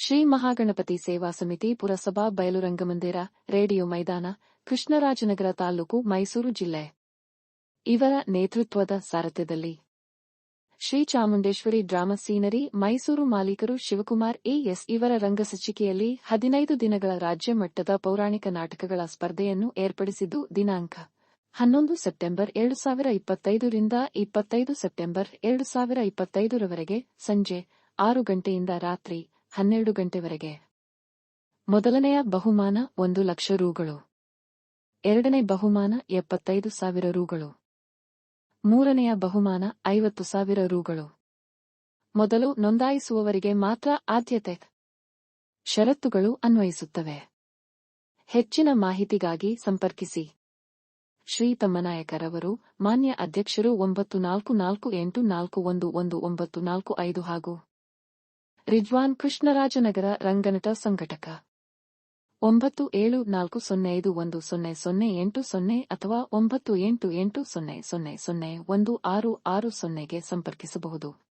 ಶ್ರೀ ಮಹಾಗಣಪತಿ ಸೇವಾ ಸಮಿತಿ ಪುರಸಭಾ ಬಯಲು ರಂಗಮಂದಿರ ರೇಡಿಯೋ ಮೈದಾನ, ಕೃಷ್ಣರಾಜನಗರ ತಾಲೂಕು, ಮೈಸೂರು ಜಿಲ್ಲೆ. ಇವರ ನೇತೃತ್ವದ ಸಾರಥ್ಯದಲ್ಲಿ ಶ್ರೀ ಚಾಮುಂಡೇಶ್ವರಿ ಡ್ರಾಮಾ ಸೀನರಿ, ಮೈಸೂರು ಮಾಲೀಕರು ಶಿವಕುಮಾರ್ ಎಎಸ್ ಇವರ ರಂಗಸಚಿಕೆಯಲ್ಲಿ ಹದಿನೈದು ದಿನಗಳ ರಾಜ್ಯ ಮಟ್ಟದ ಪೌರಾಣಿಕ ನಾಟಕಗಳ ಸ್ಪರ್ಧೆಯನ್ನು ಏರ್ಪಡಿಸಿದ್ದು ದಿನಾಂಕ ಹನ್ನೊಂದು ಸೆಪ್ಟೆಂಬರ್ ಎರಡು ಸಾವಿರ ಇಪ್ಪತ್ತೈದರಿಂದ ಇಪ್ಪತ್ತೈದು ಸೆಪ್ಟೆಂಬರ್ ಎರಡು ಸಾವಿರ ಇಪ್ಪತ್ತೈದರವರೆಗೆ ಸಂಜೆ ಆರು ಗಂಟೆಯಿಂದ ರಾತ್ರಿ ಹನ್ನೆರಡು ಗಂಟೆವರೆಗೆ. ಮೊದಲನೆಯ ಬಹುಮಾನ ಒಂದು ಲಕ್ಷ ರೂಗಳು. ಎರಡನೇ ಬಹುಮಾನ ಎಪ್ಪತ್ತೈದು ಸಾವಿರ ರೂಗಳು. ಮೂರನೆಯ ಬಹುಮಾನ ಐವತ್ತು ಸಾವಿರ ರೂಗಳು. ಮೊದಲು ನೋಂದಾಯಿಸುವವರಿಗೆ ಮಾತ್ರ ಆದ್ಯತೆ. ಷರತ್ತುಗಳು ಅನ್ವಯಿಸುತ್ತವೆ. ಹೆಚ್ಚಿನ ಮಾಹಿತಿಗಾಗಿ ಸಂಪರ್ಕಿಸಿ. ಶ್ರೀ ತಮ್ಮನಾಯಕರವರು ಮಾನ್ಯ ಅಧ್ಯಕ್ಷರು ಒಂಬತ್ತು ನಾಲ್ಕು ನಾಲ್ಕು ಎಂಟು ನಾಲ್ಕು ಒಂದು ಒಂದು ಒಂಬತ್ತು ನಾಲ್ಕು ಐದು ಹಾಗೂ ರಿಜ್ವಾನ್ ಕೃಷ್ಣರಾಜನಗರ ರಂಗನಟ ಸಂಘಟಕ. ಒಂಬತ್ತು ಏಳು ನಾಲ್ಕು ಸೊನ್ನೆ ಐದು ಒಂದು ಸೊನ್ನೆ ಸೊನ್ನೆ ಎಂಟು ಸೊನ್ನೆ ಅಥವಾ ಒಂಬತ್ತು ಎಂಟು ಎಂಟು ಸೊನ್ನೆ ಸೊನ್ನೆ ಸೊನ್ನೆ ಒಂದು ಆರು ಆರು ಸೊನ್ನೆಗೆ ಸಂಪರ್ಕಿಸಬಹುದು.